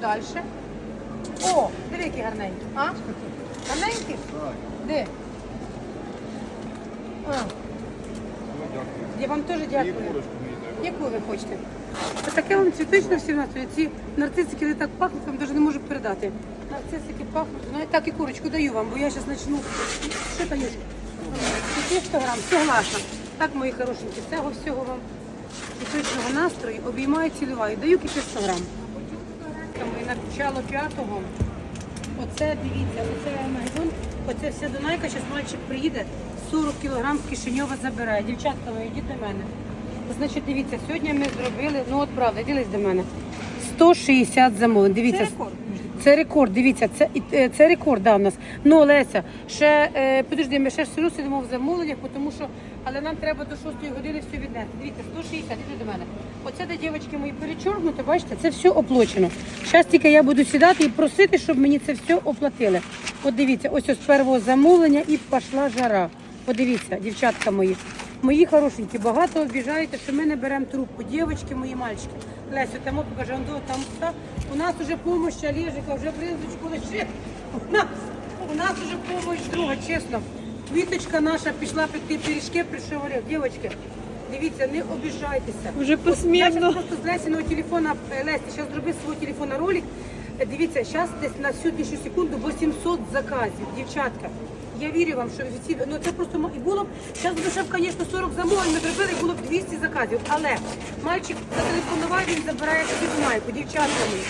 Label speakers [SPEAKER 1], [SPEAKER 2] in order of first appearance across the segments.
[SPEAKER 1] далі. О, диви, які гарненькі. А? Гарненькі? Де? А, я вам теж дякую. Яку ви хочете? Таке вам цвіточне всі в нас. Ці нарцисики вони так пахнуть, вам навіть не можу передати. Нарцисики пахнуть. Ну і так і курочку даю вам, бо я зараз почну. Що Танюшка? Тут 100 грам, согласна. Так, мої хорошенькі, цього всього вам цвіточного настрою обіймаю, цілюваю. Даю кипи 100 грам. На начало п'ятого. Оце дивіться, оце магазин, оце вся Дунайка, зараз мальчик приїде, 40 кілограм в Кишиньова забирає. Дівчатка, ви йдіть до мене. Значить, дивіться, сьогодні ми зробили, ну от правда, ділись до мене. 160 замовлень. Дивіться.
[SPEAKER 2] Це рекорд.
[SPEAKER 1] Це рекорд, дивіться, це, і- е, це рекорд да, в нас. Ну, Леся, ще, е, подожди, ми ще ж все одно сидимо в замовленнях, тому що, але нам треба до 6 години все віднести. Дивіться, 160, іди до мене. Оце, де дівчатки мої перечоркнуто, бачите, це все оплачено. Зараз тільки я буду сідати і просити, щоб мені це все оплатили. От дивіться, ось з першого замовлення і пішла жара. Подивіться, дівчатка мої. Мої хорошенькі, багато обіжаєте, що ми не беремо трубку. Дівчатки, мої мальчики. Лесю, там покажи, он там та. У нас вже допомога Олежика, вже бринзочку лише. У нас, у нас вже допомога друга, чесно. Квіточка наша пішла пекти пиріжки, прийшов Олег. Дівчатки, дивіться, не обіжайтеся.
[SPEAKER 2] Вже
[SPEAKER 1] Я
[SPEAKER 2] посмірно.
[SPEAKER 1] просто з Лесіного телефона, е, Лесі, зараз зроби свого телефона ролик. Е, Дивіться, зараз десь на сьогоднішню секунду 800 заказів, дівчатка. Я вірю вам, що всі, ну це просто і було б, зараз б, звісно, 40 замовлень ми зробили, було б 200 заказів. Але мальчик зателефонував, він забирає собі майку, дівчатка мої.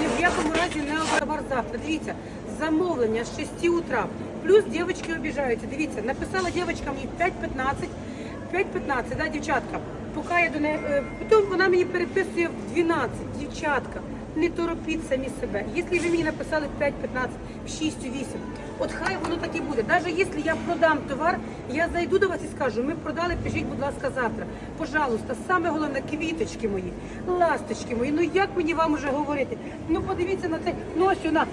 [SPEAKER 1] Ні в якому разі не обрабар завтра. Дивіться, замовлення з 6 утра. Плюс дівчатки обіжаються. Дивіться, написала дівчатка мені 5.15, 5.15, да, дівчатка. Поки я до неї, е, потім вона мені переписує в 12, дівчатка. Не торопіть самі себе. Якщо ви мені написали в 5.15, в 6, у 8, от хай воно так і буде. Навіть якщо я продам товар, я зайду до вас і скажу, ми продали, пишіть, будь ласка, завтра. Пожалуйста, саме головне, квіточки мої, ласточки мої. Ну як мені вам уже говорити? Ну подивіться на це. Ну ось вона,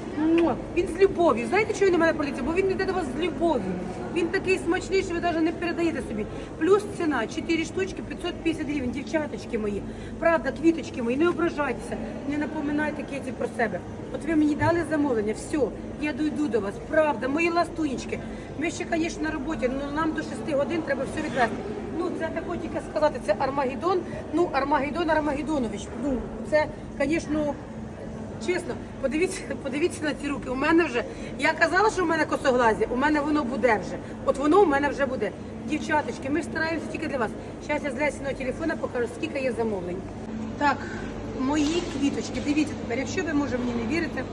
[SPEAKER 1] він з любов'ю. Знаєте, чого він на мене поліція? Бо він йде до вас з любов'ю. Він такий смачний, що ви навіть не передаєте собі. Плюс ціна 4 штучки 550 гривень, дівчаточки мої. Правда, квіточки мої, не ображайтеся, не напоминайте Кеті про себе. От ви мені дали замовлення, все, я дойду до вас. Правда, мої ластунечки. Ми ще, звісно, на роботі, але нам до 6 годин треба все відвести. Ну, це тако тільки сказати, це Армагеддон. Ну, Армагеддон Армагеддонович. Ну, це, звісно, Чесно, подивіться, подивіться на ці руки. У мене вже я казала, що у мене косоглазі, у мене воно буде вже. От воно у мене вже буде. Дівчаточки, ми стараємося тільки для вас. Зараз я з Лесіного телефона покажу, скільки є замовлень. Так, мої квіточки, дивіться тепер, якщо ви може мені не вірите,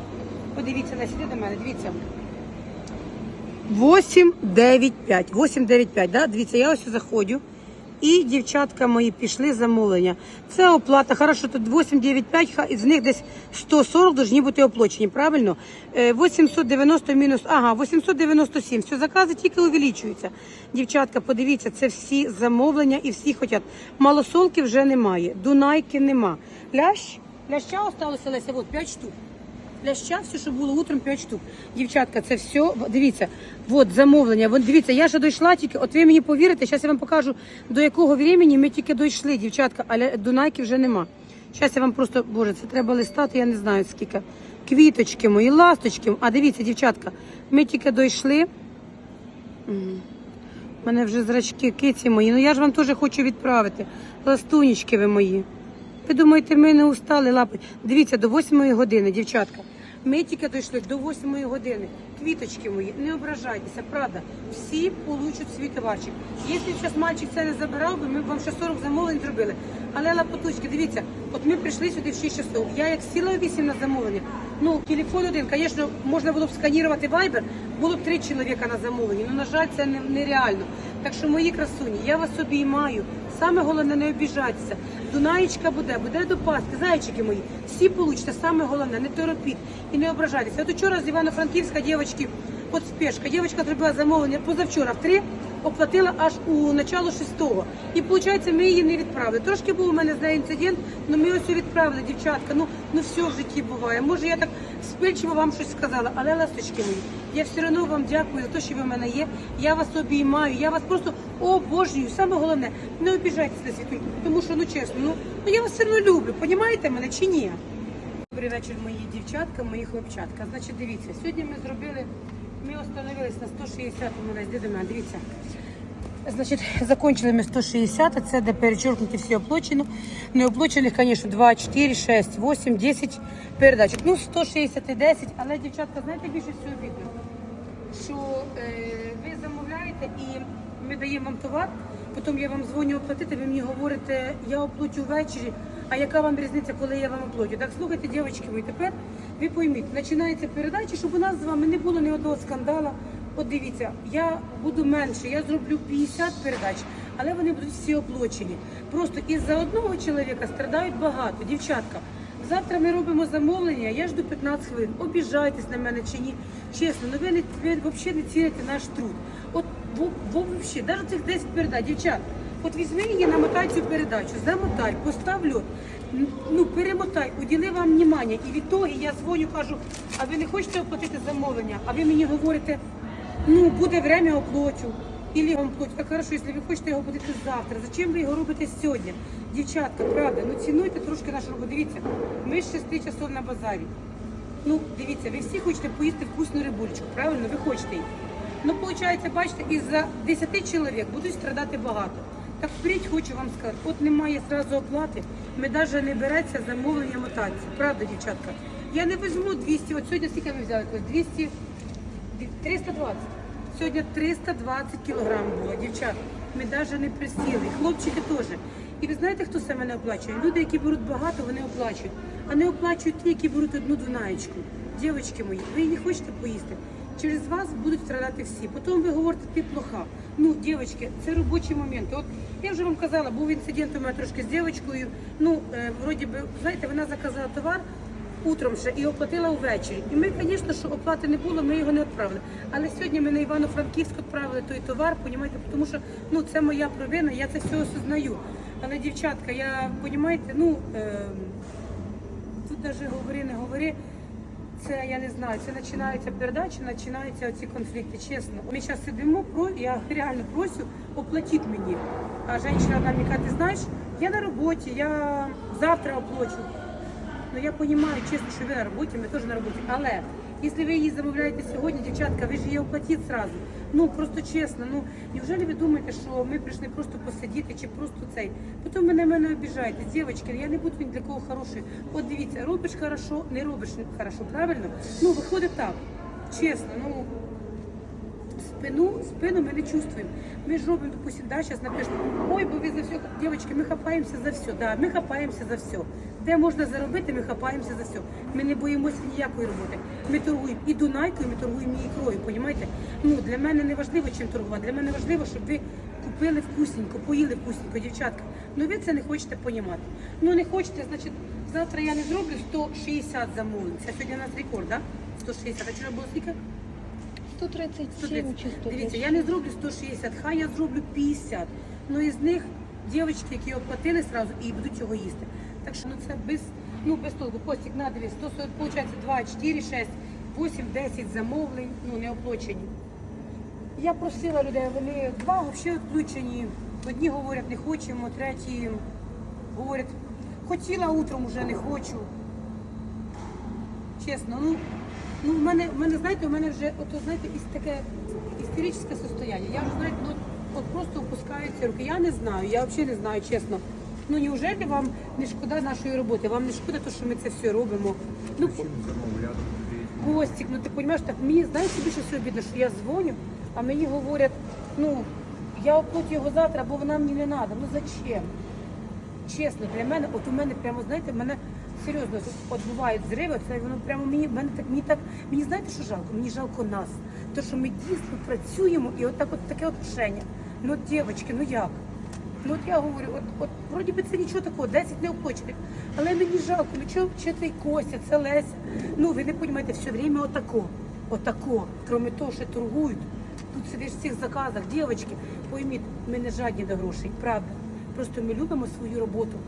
[SPEAKER 1] подивіться на сюди до мене, дивіться. 895. 895, да? Дивіться, я ось заходжу. І дівчатка мої пішли замовлення. Це оплата. Хорошо, тут 895, ха- з них десь 140 повинні бути оплачені, правильно? Е, 890 мінус, ага, 897. Все, закази тільки увеличуються. Дівчатка, подивіться, це всі замовлення і всі хочуть. Малосолки вже немає, Дунайки нема. Лящ, ляща осталося, Леся, от 5 штук. Ляща, все, що було утром 5 штук. Дівчатка, це все, дивіться, от замовлення. Вон, дивіться, я ще дійшла тільки, от ви мені повірите, зараз я вам покажу, до якого времени ми тільки дійшли, дівчатка, але Дунайки вже нема. Зараз я вам просто, боже, це треба листати, я не знаю скільки. Квіточки мої, ласточки. А дивіться, дівчатка, ми тільки дійшли. У мене вже зрачки, киці мої. Ну я ж вам теж хочу відправити. Ластунечки ви мої. Ви думаєте, ми не устали лапи? Дивіться, до 8 години, дівчатка. Ми тільки дійшли до 8 години. Квіточки мої, не ображайтеся, правда. Всі получать свій товарчик. Якщо зараз мальчик це не забирав би, ми б вам ще 40 замовлень зробили. Але лапотучки, дивіться, от ми прийшли сюди в 6 часов. Я як сіла в 8 на замовлення. Ну, телефон один, звісно, можна було б сканірувати вайбер, було б три чоловіка на замовленні. Ну, на жаль, це нереально. Так що, мої красуні, я вас обіймаю. Саме головне, не обіжатися. Дунаєчка буде, буде до Пасхи, зайчики мої. Всі получите, саме головне, не торопіть і не ображайтеся. От вчора з Івано-Франківська дівчатки, от спешка, дівчатка зробила замовлення позавчора в три, оплатила аж у начало шестого. І виходить, ми її не відправили. Трошки був у мене з нею інцидент, але ми ось відправили, дівчатка. Ну, ну все в житті буває. Може, я так спильчиво вам щось сказала, але ласточки мої, я все одно вам дякую за те, що ви в мене є. Я вас обіймаю, я вас просто обожнюю. Саме головне, не обіжайтеся на світульку, тому що, ну чесно, ну, ну я вас все одно люблю, понімаєте мене чи ні? Добрий вечір, мої дівчатка, мої хлопчатка. Значить, дивіться, сьогодні ми зробили, ми остановились на 160-му десь, де до дивіться. Значить, закончили ми 160, а це де перечеркнуті всі оплачені. Не оплачених, звісно, 2, 4, 6, 8, 10 передачок. Ну, 160 і 10, але, дівчатка, знаєте, більше всього обідно? Що е, ви замовляєте і ми даємо вам товар, потім я вам дзвоню оплатити, ви мені говорите, я оплачу ввечері, а яка вам різниця, коли я вам оплачу? Так слухайте, дівчатки мої, тепер ви пойміть, починається передача, щоб у нас з вами не було ні одного скандалу. От дивіться, я буду менше, я зроблю 50 передач, але вони будуть всі оплачені. Просто із-за одного чоловіка страдають багато. Дівчатка, завтра ми робимо замовлення, я жду 15 хвилин. Обіжайтесь на мене чи ні. Чесно, ну ви, не, ви взагалі не ціните наш труд. От взагалі, навіть цих 10 передач, дівчат, от візьми її, намотай цю передачу, замотай, постав льот, ну перемотай, уділи вам внимання. І від того я дзвоню, кажу, а ви не хочете оплатити замовлення? А ви мені говорите, ну буде время оплачу. Ілі вам платять. Так хорошо, якщо ви хочете його платити завтра, зачем ви його робите сьогодні? Дівчатка, правда, ну цінуйте трошки нашу роботу. Дивіться, ми з 6 часов на базарі. Ну, дивіться, ви всі хочете поїсти вкусну рибулечку, правильно? Ви хочете її. Ну, виходить, бачите, із-за 10 чоловік будуть страдати багато. Так впредь хочу вам сказати, от немає зразу оплати, ми навіть не береться замовлення мотації. Правда, дівчатка? Я не візьму 200, от сьогодні скільки ми взяли? 200, 320. Сьогодні 320 кілограм було, дівчат. Ми навіть не присіли, хлопчики теж. І ви знаєте, хто саме не оплачує? Люди, які беруть багато, вони оплачують. А не оплачують ті, які беруть одну двонаєчку. Дівчатки мої, ви не хочете поїсти? Через вас будуть страдати всі. Потім ви говорите, ти плоха. Ну, дівчатки, це робочі моменти. От я вже вам казала, був інцидент у мене трошки з дівчинкою. Ну, е, вроді би, знаєте, вона заказала товар утром ще і оплатила ввечері. І ми, звісно, що оплати не було, ми його не відправили. Але сьогодні ми на Івано-Франківськ відправили той товар, понімаєте, тому що ну, це моя провина, я це все осознаю. Але, дівчатка, я розумієте, ну е, тут навіть говори, не говори. Це я не знаю. Це починається передача, починаються ці конфлікти. Чесно, ми зараз сидимо, про я реально просю, оплатіть мені. А жінка одна мені каже, ти знаєш, я на роботі, я завтра оплачу. Ну я розумію, чесно, що ви на роботі, ми теж на роботі. Але якщо ви її замовляєте сьогодні, дівчатка, ви ж її оплатіть зразу. Ну просто чесно, ну неужели ви думаєте, що ми прийшли просто посидіти чи просто цей? Потім ви на мене обіжаєте. Дівчатки, я не буду ні для кого хороший. От дивіться, робиш хорошо, не робиш хорошо, правильно? Ну виходить так. Чесно, ну спину, спину ми не чувствуємо. Ми ж робимо, допустим, да, зараз напишемо, ой, бо ви за все, дівчатки, ми хапаємося за все, да, ми хапаємося за все. Де можна заробити, ми хапаємося за все. Ми не боїмося ніякої роботи. Ми торгуємо і дунайкою, ми торгуємо і ікрою, понімаєте? Ну, для мене не важливо, чим торгувати. Для мене важливо, щоб ви купили вкусненько, поїли вкусненько, дівчатка. Ну ви це не хочете понімати. Ну не хочете, значить, завтра я не зроблю 160 замовлень. Це сьогодні у нас рекорд, да? 160. А вчора було скільки?
[SPEAKER 2] 137
[SPEAKER 1] 130.
[SPEAKER 2] чи 130.
[SPEAKER 1] Дивіться, я не зроблю 160, хай я зроблю 50. Ну із них дівчатки, які оплатили сразу і будуть його їсти. Так що ну це без, ну без толку. Костік, на дивись, 140, виходить 2, 4, 6, 8, 10 замовлень, ну не оплачені. Я просила людей, вони два взагалі відключені. Одні говорять, не хочемо, треті говорять, хотіла утром, вже не хочу. Чесно, ну, ну в мене, в мене, знаєте, у мене вже, ото, знаєте, із таке істеричне состояние. Я вже, знаєте, ну, от просто опускаються руки. Я не знаю, я взагалі не знаю, чесно. Ну, неужели вам не шкода нашої роботи? Вам не шкода, то, що ми це все робимо? Ну,
[SPEAKER 3] Чим замовляти?
[SPEAKER 1] Костік, ну ти розумієш, так мені знаєш, більше всього бідно, що я дзвоню, а мені говорять, ну, я оплатю його завтра, бо вона мені не треба. Ну зачем? Чесно, для мене, от у мене прямо, знаєте, мене серйозно от бувають зриви, це воно прямо мені, мене так, мені так, мені знаєте, що жалко? Мені жалко нас. То, що ми дійсно працюємо і от так от таке отношення. Ну, дівчатки, ну як? Ну от я говорю, от, от вроді би це нічого такого, 10 не оплачених. Але мені жалко, ну чого чи цей Костя, це Леся. Ну ви не розумієте, все время отако, отако. Кроме того, що торгують. Тут сидиш в цих заказах, дівчатки, пойміть, ми не жадні до грошей, правда. Просто ми любимо свою роботу.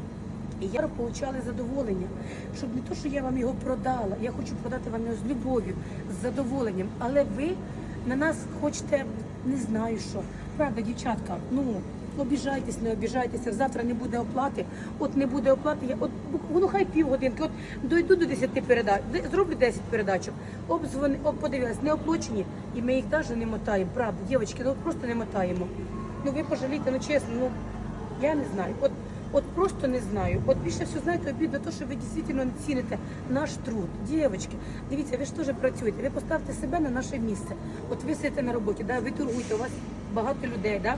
[SPEAKER 1] І я отримала задоволення, щоб не то, що я вам його продала, я хочу продати вам його з любов'ю, з задоволенням. Але ви на нас хочете, не знаю що. Правда, дівчатка, ну обіжайтесь, не обіжайтеся. Завтра не буде оплати. От не буде оплати. Я от ну хай півгодинки. От дойду до 10 передач, зроблю 10 передачок. Обзвони, об подивилась, не оплачені, і ми їх навіть не мотаємо. Правда, дівчатки, ну просто не мотаємо. Ну ви пожалійте, ну чесно, ну я не знаю. От, от просто не знаю. От більше все знаєте, обідно те, що ви дійсно не ціните наш труд. Дівчатки, дивіться, ви ж теж працюєте. Ви поставте себе на наше місце. От ви сидите на роботі, да, ви торгуєте, у вас багато людей, да?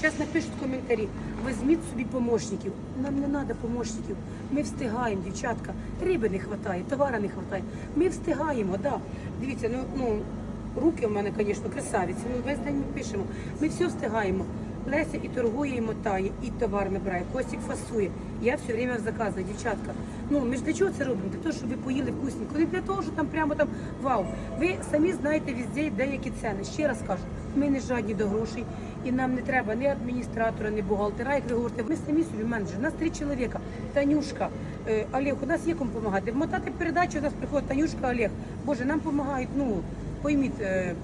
[SPEAKER 1] Зараз напишуть коментарі. Візьміть собі помощників. Нам не треба помощників. Ми встигаємо, дівчатка. Риби не вистачає, товара не вистачає. Ми встигаємо, да. Дивіться, ну, ну руки в мене, звісно, красавиці. Ми весь день пишемо. Ми все встигаємо. Леся і торгує, і мотає, і товар набирає, Костік фасує. Я все время в заказах, дівчатка. Ну, ми ж для чого це робимо? Для того, щоб ви поїли вкусненько. Не для того, що там прямо там вау. Ви самі знаєте везде, деякі ціни. Ще раз кажу, ми не жадні до грошей, і нам не треба ні адміністратора, ні бухгалтера, як ви говорите. Ми самі собі менеджери. У нас три чоловіка. Танюшка, е, Олег, у нас є кому допомагати. Вмотати передачу, у нас приходить Танюшка, Олег. Боже, нам допомагають, ну, пойміть. е,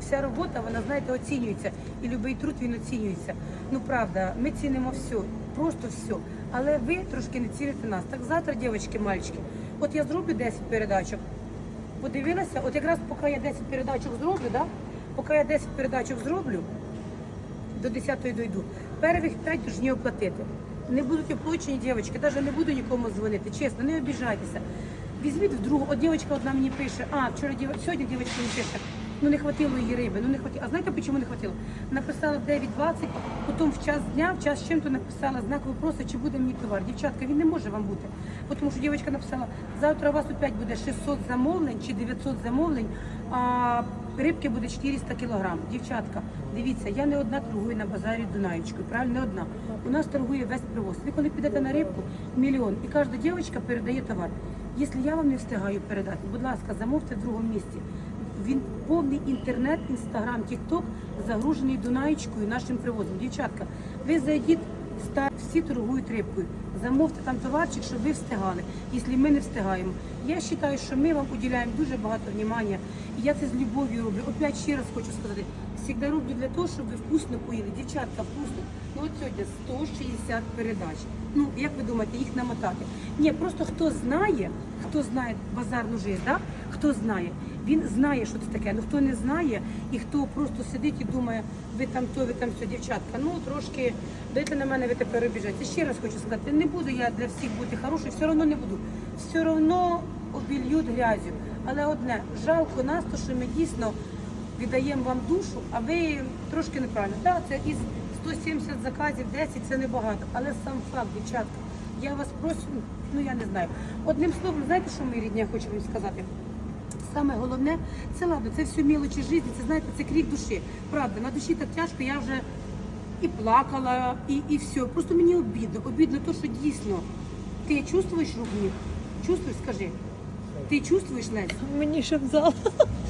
[SPEAKER 1] Вся робота, вона, знаєте, оцінюється. І будь-який труд він оцінюється. Ну правда, ми цінимо все, просто все. Але ви трошки не ціните нас. Так завтра, дівчатки, мальчики, от я зроблю 10 передачок. Подивилася, от якраз поки я 10 передачок зроблю, да? Поки я 10 передачок зроблю, до 10-ї дойду. Первих 5 должні оплатити. Не будуть оплачені дівчатки, навіть не буду нікому дзвонити. Чесно, не обіжайтеся. Візьміть в. От дівчинка одна мені пише, а вчора дів... сьогодні дівчинка мені пише, ну не хватило її риби, ну не хватило. А знаєте, чому не хватило? Написала в 9.20, потім в час дня, в час чим-то написала знак вопросу, чи буде мені товар. Дівчатка, він не може вам бути. Тому що дівчинка написала, завтра у вас опять буде 600 замовлень чи 900 замовлень, а рибки буде 400 кілограм. Дівчатка, дивіться, я не одна торгую на базарі Дунаєчкою, правильно? Не одна. У нас торгує весь привоз. Ви коли підете на рибку, мільйон, і кожна дівчинка передає товар. Якщо я вам не встигаю передати, будь ласка, замовте в другому місці. Він повний інтернет, інстаграм, тікток загружений Дунаєчкою нашим привозом. Дівчатка, ви зайдіть, ста- всі торгують рибкою. Замовте там товарчик, щоб ви встигали, якщо ми не встигаємо. Я вважаю, що ми вам уділяємо дуже багато внимання. І я це з любов'ю роблю. Опять ще раз хочу сказати, завжди роблю для того, щоб ви вкусно поїли. Дівчатка, вкусно. Ну от сьогодні 160 передач. Ну, як ви думаєте, їх намотати? Ні, просто хто знає, хто знає базарну жизнь, да? хто знає, він знає, що це таке. Ну хто не знає, і хто просто сидить і думає, ви там то, ви там все, дівчатка. Ну трошки дайте на мене, ви тепер обіжаєте. Ще раз хочу сказати, не буду я для всіх бути хорошою, все одно не буду. Все одно обільють грязю. Але одне, жалко нас, то що ми дійсно віддаємо вам душу, а ви трошки неправильно. Так, це із 170 заказів, 10 це небагато, але сам факт, дівчатка, я вас прошу, ну я не знаю. Одним словом, знаєте, що мої рідні, я хочу вам сказати? Саме головне, це ладно, це все мілочі життя, це знаєте, це крик душі. Правда, на душі так тяжко, я вже і плакала, і, і все. Просто мені обідно. Обідно то, що дійсно ти чувствуєш гнів? Чувствуєш, скажи. Ти чувствуєш, Лесь?
[SPEAKER 2] Мені ще в зал.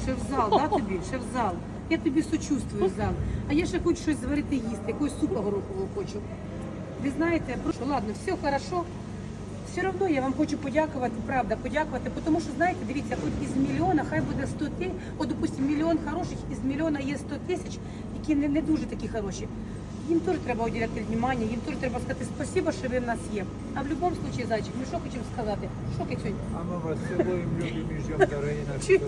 [SPEAKER 1] Ще в зал, да, тобі? Ще в зал. Я тобі сочувствую зал. А я ще хочу щось зварити їсти, якогось супа горохового хочу. Ви знаєте, прошу, ладно, все хорошо. Все одно я вам хочу подякувати, правда, подякувати, тому що, знаєте, дивіться, от із мільйона хай буде 100 тисяч, от, допустим, мільйон хороших, із мільйона є 100 тисяч, які не, не дуже такі хороші. Їм теж треба уділяти внимання, їм теж треба сказати спасибо, що ви в нас є. А в будь-якому випадку, зайчик, ми що хочемо сказати? Що Кицюнь?
[SPEAKER 4] А мы вас целуем, любим и ждем, дорогие наши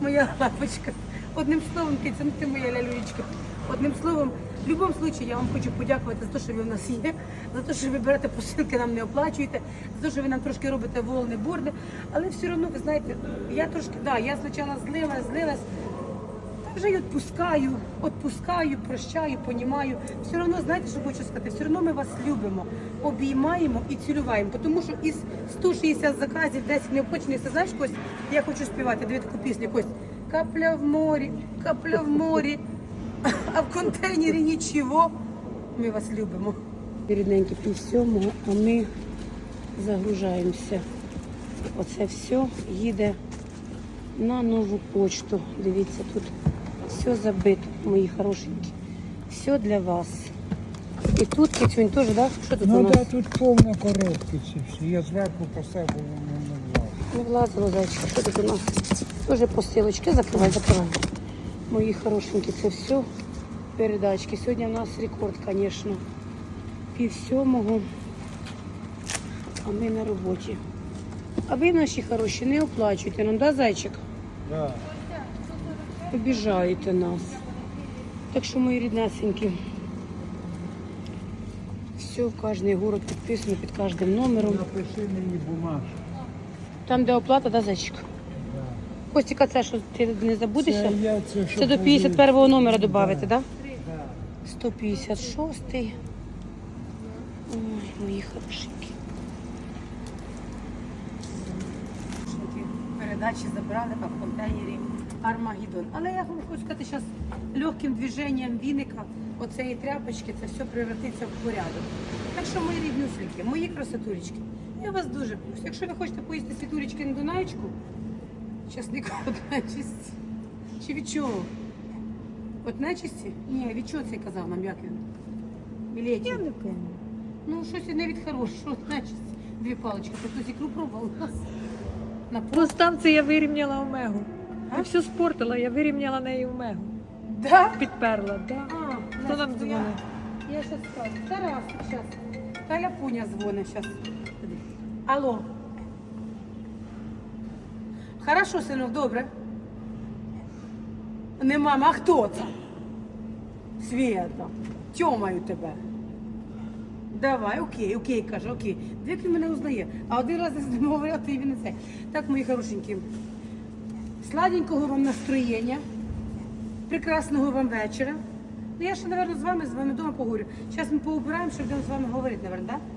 [SPEAKER 1] Моя лапочка. Одним словом, Киця, ну ти моя лялючка. Одним словом, в будь-якому випадку я вам хочу подякувати за те, що ви в нас є, за те, що ви берете посилки, нам не оплачуєте, за те, що ви нам трошки робите волни, борди. Але все одно, ви знаєте, я трошки, да, я спочатку злилась, злилась, вже й відпускаю, відпускаю, прощаю, понімаю. Все одно, знаєте, що хочу сказати, все одно ми вас любимо, обіймаємо і цілюваємо. Тому що із 160 заказів 10 неоплачених, ти знаєш, Кость, я хочу співати, дивіться таку пісню, Кость. Капля в морі, капля в морі, а в контейнері нічого. Ми вас любимо. Рідненькі пів сьомого, а ми загружаємося. Оце все їде на нову почту. Дивіться, тут все забито, мої хорошенькі. Все для вас. І тут кицюнь теж, да? Що тут у
[SPEAKER 4] Ну
[SPEAKER 1] нас?
[SPEAKER 4] да, тут повна коробки ці всі. Я зверху поставив, воно не влазить.
[SPEAKER 1] Не влазило зайчик. Що тут у нас? Тоже посилочки. Закривай, закривай. Мої хорошенькі, це все передачки. Сьогодні у нас рекорд, звісно. Пів сьомого. А ми на роботі. А ви, наші хороші, не оплачуйте нам, да, зайчик?
[SPEAKER 4] Да.
[SPEAKER 1] Обіжаєте нас. Так що, мої ріднесенькі, все, в кожний город підписано під кожним номером.
[SPEAKER 4] Напиши мені бумажку.
[SPEAKER 1] Там, де оплата, да, зайчик? Костіка, це що ти не забудешся?
[SPEAKER 4] Це я це, що
[SPEAKER 1] Це до
[SPEAKER 4] повіз.
[SPEAKER 1] 51 номера додати, так?
[SPEAKER 4] Да.
[SPEAKER 1] 156. Ой, мої хорошенькі. Передачі забрали а в контейнері Армагеддон. Але я вам хочу сказати, зараз легким движенням віника оцеї тряпочки це все превратиться в порядок. Так що, мої ріднюсенькі, мої красотулечки, я вас дуже прошу. Якщо ви хочете поїсти світулечки на Дунаєчку, часнику от нечисті. Чи від чого? От нечисті? Ні, від чого це казав нам, як він? Білеті.
[SPEAKER 2] Я не пам'ятаю.
[SPEAKER 1] Ну, щось не від хорошого, нечисті. Дві палички. Ти хтось ікру пробував? На
[SPEAKER 2] По
[SPEAKER 1] пост?
[SPEAKER 2] я вирівняла омегу. Я все спортила, я вирівняла неї омегу.
[SPEAKER 1] Да?
[SPEAKER 2] Підперла, да.
[SPEAKER 1] А,
[SPEAKER 2] Хто нам
[SPEAKER 1] Настя,
[SPEAKER 2] дзвонить?
[SPEAKER 1] Я, я сейчас скажу. Тарас, сейчас. Таля Пуня дзвонить сейчас. Алло. Хорошо, синок, добре. Не мама, а хто це? Света. Тьомаю тебе. Давай, окей, окей, каже, окей. Як він мене узнає? А один раз з ним говорила, то і він не це. Так, мої хорошенькі. Сладенького вам настроєння. Прекрасного вам вечора. Ну я ще, мабуть, з вами, з вами вдома поговорю. Зараз ми поубираємо, щоб будемо з вами говорити, мабуть, так? Да?